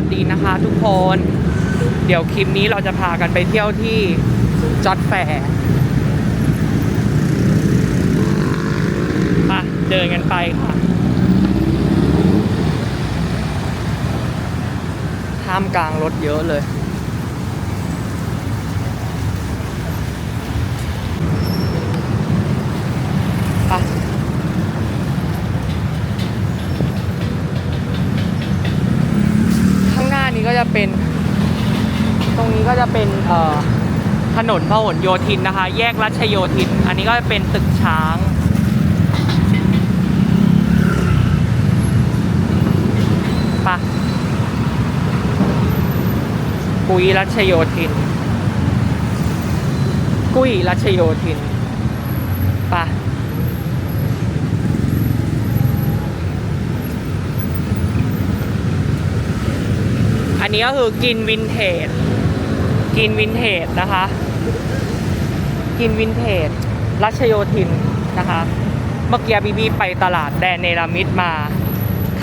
วัสดีนะคะทุกคน เดี๋ยวคลิปนี้เราจะพากันไปเที่ยวที่จอดแฟร์มาเดินกันไปค่ะท่ามกลางรถเยอะเลยไป ข้างหน้านี้ก็จะ เป็น ตรงนี้ก็จะเป็นเอ่อถนนพหลโยธินนะคะ แยกรัชโยธิน อันนี้ก็จะเป็นตึกช้าง ปะกุยรัชโยธิน กุยรัชโยธิน ปะ นนี้ก็คือกินวินเทจ กินวินเทจนะคะ กินวินเทจรัชโยธินนะคะ เมื่อกี้บีบีไปตลาดแดนเนลามิดมา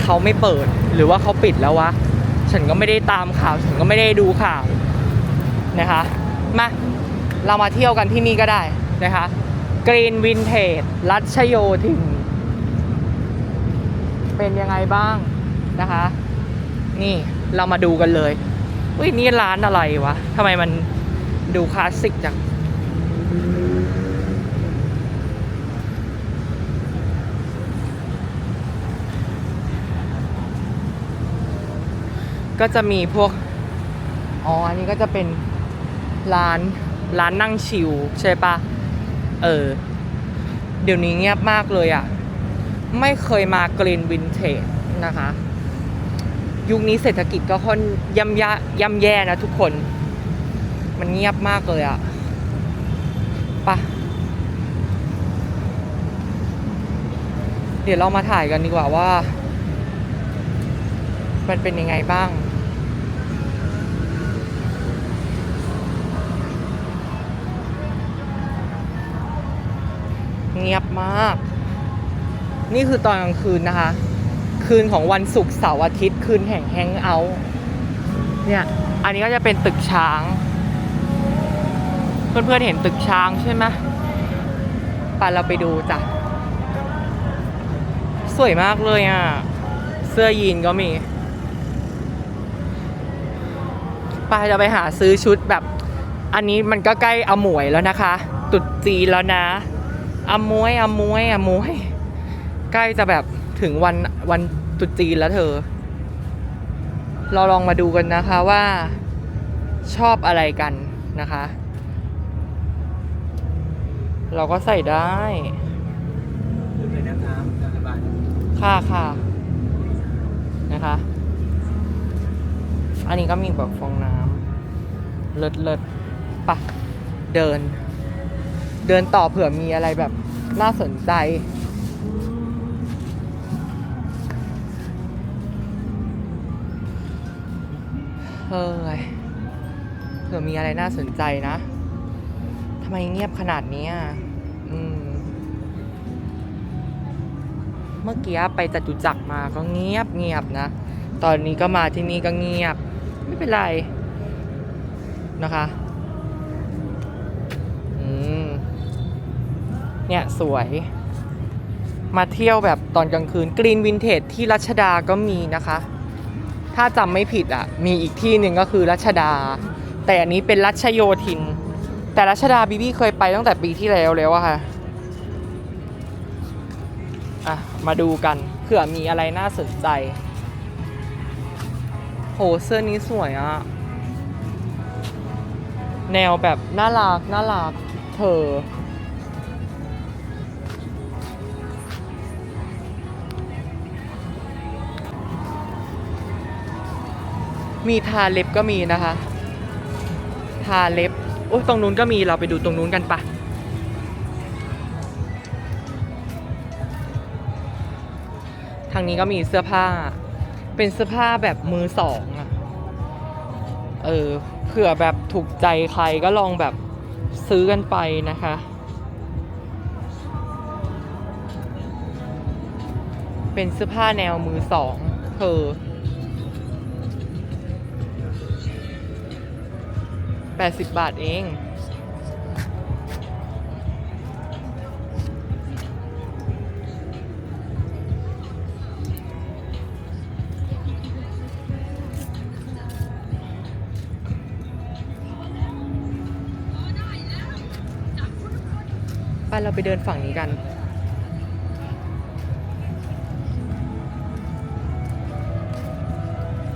เขาไม่เปิดหรือว่าเขาปิดแล้ววะ ฉันก็ไม่ได้ตามข่าว ฉันก็ไม่ได้ดูข่าวนะคะ มา เรามาเที่ยวกันที่นี่ก็ได้นะคะกรีนวินเทจรัชโยธิน เป็นยังไงบ้างนะคะ นี่ เรามาดูกันเลยอุ้ยนี่ร้านอะไรวะทำไมมันดูคลาสสิกจังก็จะมีพวก อ๋อ อันนี้ก็จะเป็นร้านร้านนั่งชิลใช่ปะเออ เดี๋ยวนี้เงียบมากเลยอะ่ะ ไม่เคยมากรีนวินเทจนะคะ ยุคนี้เศรษฐกิจก็ค่อนย่ำยะย่ำแย่นะทุกคน มันเงียบมากเลยอะปะเดี๋ยวเรามาถ่ายกันดีกว่าว่า มันเป็นยังไงบ้างเงียบมาก นี่คือตอนกลางคืนนะคะ คืนของวันศุกร์เสาร์อาทิตย์คืนแห่งแฮงเอาท์เนี่ย อันนี้ก็จะเป็นตึกช้าง เพื่อนๆเห็นตึกช้างใช่ไหมไปเราไปดูจ้ะ สวยมากเลยอะ เสื้อยีนก็มีไปเราไปหาซื้อชุดแบบ อันนี้มันก็ใกล้อมวยแล้วนะคะ ตุดจีนแล้วนะอมวยอมวยอมวย ใกล้จะแบบ ถึงวันวันตุจีนแล้วเธอ เราลองมาดูกันนะคะว่าชอบอะไรกันนะคะ เราก็ใส่ได้ดูเลยนะครับตามสบายค่ะค่ะนะคะ อันนี้ก็มีแบบฟองน้ำเลิศเลิศปะเดิน เดินต่อเผื่อมีอะไรแบบน่าสนใจ เฮ้ยเผื่อมีอะไรน่าสนใจนะทำไมเงียบขนาดนี้อะอืม เมื่อกี้ไปจตุจักรมาก็เงียบเงียบนะ ตอนนี้ก็มาที่นี่ก็เงียบ ไม่เป็นไร นะคะ อืม เนี่ยสวย มาเที่ยวแบบตอนกลางคืนกรีนวินเทจที่รัชดาก็มีนะคะ ถ้าจำไม่ผิดอะ มีอีกที่หนึ่งก็คือรัชดา แต่อันนี้เป็นรัชโยธิน แต่รัชดาบีบี้เคยไปตั้งแต่ปีที่แล้วแล้วอะค่ะอะ มาดูกันเผื่อมีอะไรน่าสนใจ โหเสื้อนี้สวยอะแนวแบบน่ารักน่ารักเธอ มีทาเล็บก็มีนะคะ ทาเล็บโอ้ตรงนู้นก็มีเราไปดูตรงนู้นกันปะทางนี้ก็มีเสื้อผ้า เป็นเสื้อผ้าแบบมือสองอะเออเผื่อแบบถูกใจใครก็ลองแบบซื้อกันไปนะคะเป็นเสื้อผ้าแนวมือสองเธอ 80 บาทเอง ไปเราไปเดินฝั่งนี้กัน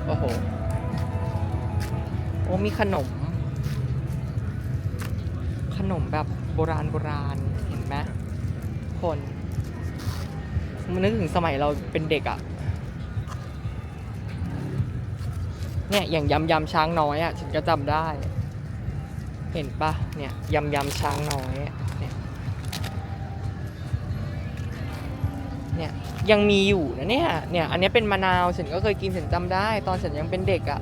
โอ้โห โอ้มีขนม นมแบบโบราณโบราณเห็นไหมคนมันนึกถึงสมัยเราเป็นเด็กอะ่ะเนี่ยอย่างยำยำช้างน้อยอะ่ะฉันก็จำได้ เห็นปะเนี่ยยำยำช้างน้อยเนี่ยเนี่ยยังมีอยู่นะเนี่ยเนี่ยอันนี้เป็นมะนาวฉันก็เคยกินฉันจำได้ ตอนฉันยังเป็นเด็กอะ่ะ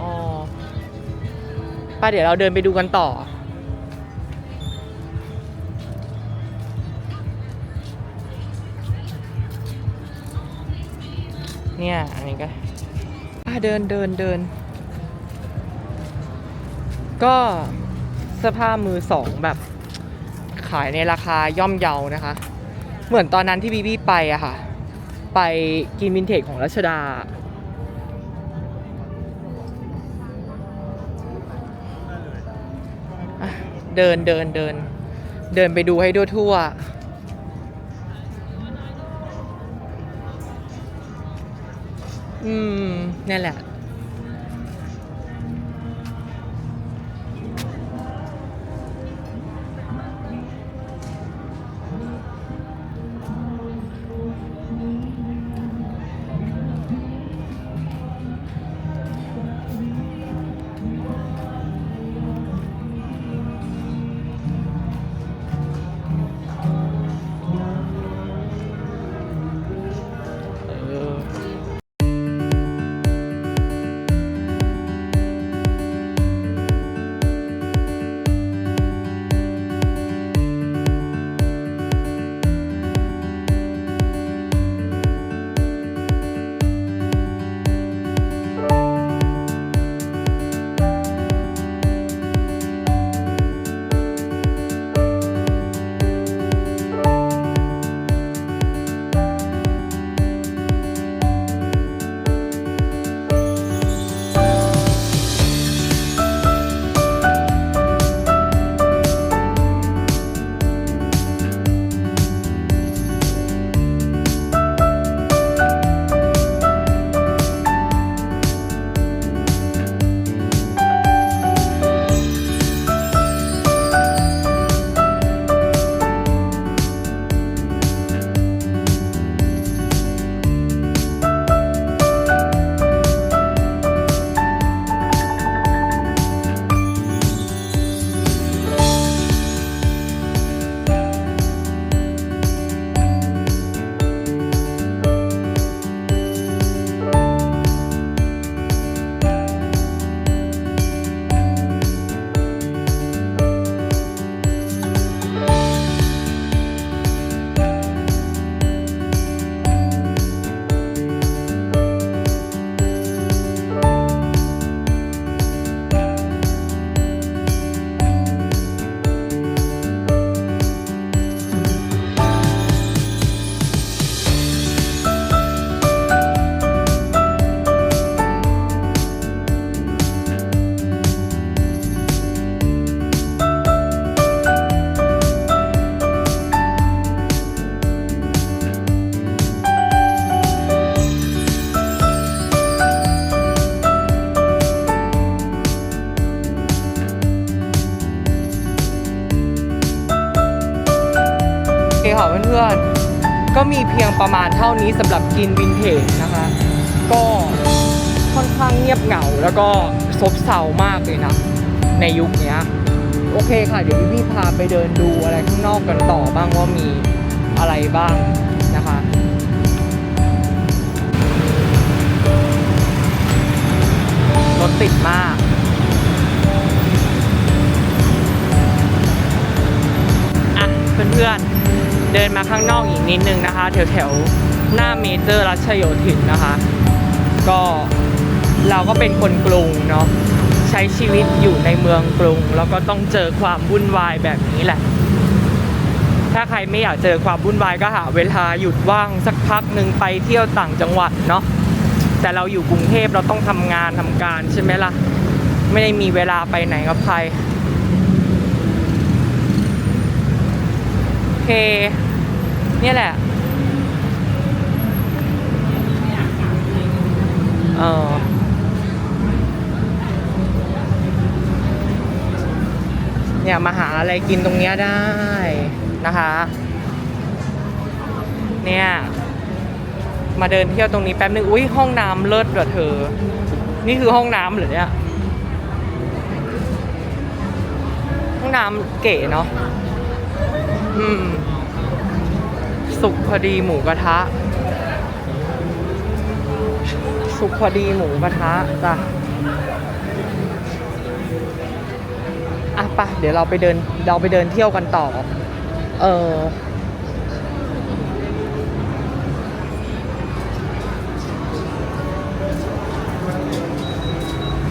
อ๋อไปเดี๋ยวเราเดินไปดูกันต่อ เนี่ย อันนี้ก็เดินเดินเดิน ก็เสื้อผ้ามือสองแบบ ขายในราคาย่อมเยานะคะ เหมือนตอนนั้นที่บีบี้ไปอะค่ะ ไปกินวินเทจของรัชดา เดินเดินเดิน เดินไปดูให้ทั่วทั่วๆ อืมนั่นแหละ ค่ะเพื่อนๆ ก็มีเพียงประมาณเท่านี้สำหรับกินวินเทจนะคะ ก็ค่อนข้างเงียบเหงาแล้วก็ซบเซามากเลยนะ ในยุคนี้โอเคค่ะ เดี๋ยวพี่พาไปเดินดูอะไรข้างนอกกันต่อบ้างว่ามีอะไรบ้างนะคะรถติดมาก เพื่อนๆ เดินมาข้างนอกอีกนิดนึงนะคะแถวๆหน้าเมเจอร์รัชโยธินนะคะ ก็เราก็เป็นคนกรุงเนาะใช้ชีวิตอยู่ในเมืองกรุง แล้วก็ต้องเจอความวุ่นวายแบบนี้แหละ ถ้าใครไม่อยากเจอความวุ่นวายก็หาเวลาหยุดว่างสักพักหนึ่งไปเที่ยวต่างจังหวัดเนาะแต่เราอยู่กรุงเทพเราต้องทำงานทำการใช่ไหมล่ะ ไม่ได้มีเวลาไปไหนกับใคร โอ เค เนี่ยแหละ เออเนี่ยมาหาอะไรกินตรงเนี้ยได้นะคะ เนี่ย มาเดินเที่ยวตรงนี้แป๊บนึง อุ้ยห้องน้ำเลิศเหรอเธอ นี่คือห้องน้ำเหรอเนี่ย ห้องน้ำเก๋เนาะ อืม สุกพอดีหมูกระทะ สุกพอดีหมูกระทะจ้ะอะปะเดี๋ยวเราไปเดินเราไปเดินเที่ยวกันต่อ เออ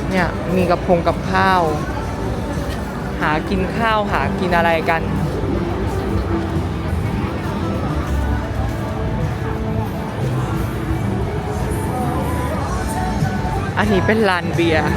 เนี่ยมีกับพงกับข้าว หากินข้าวหากินอะไรกัน อันนี้เป็นลานเบียร์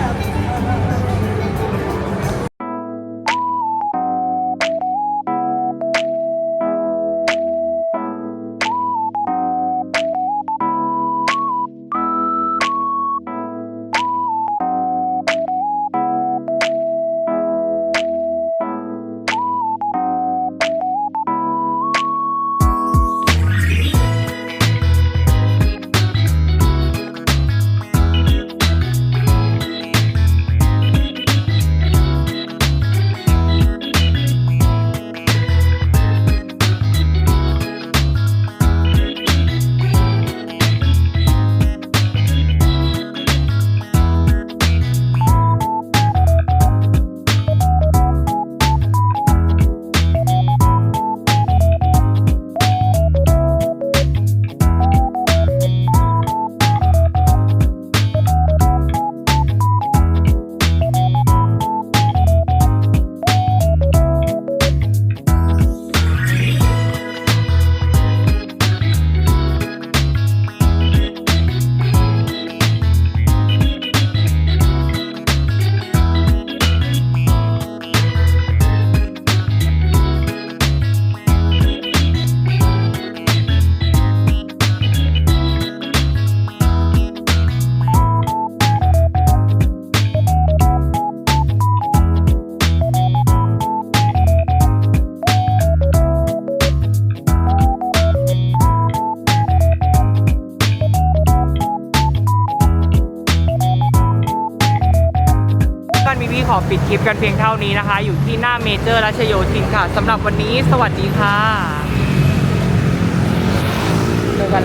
กันเพียงเท่านี้นะคะ อยู่ที่หน้าเมเจอร์รัชโยธินค่ะสำหรับวันนี้สวัสดีค่ะเจอกัน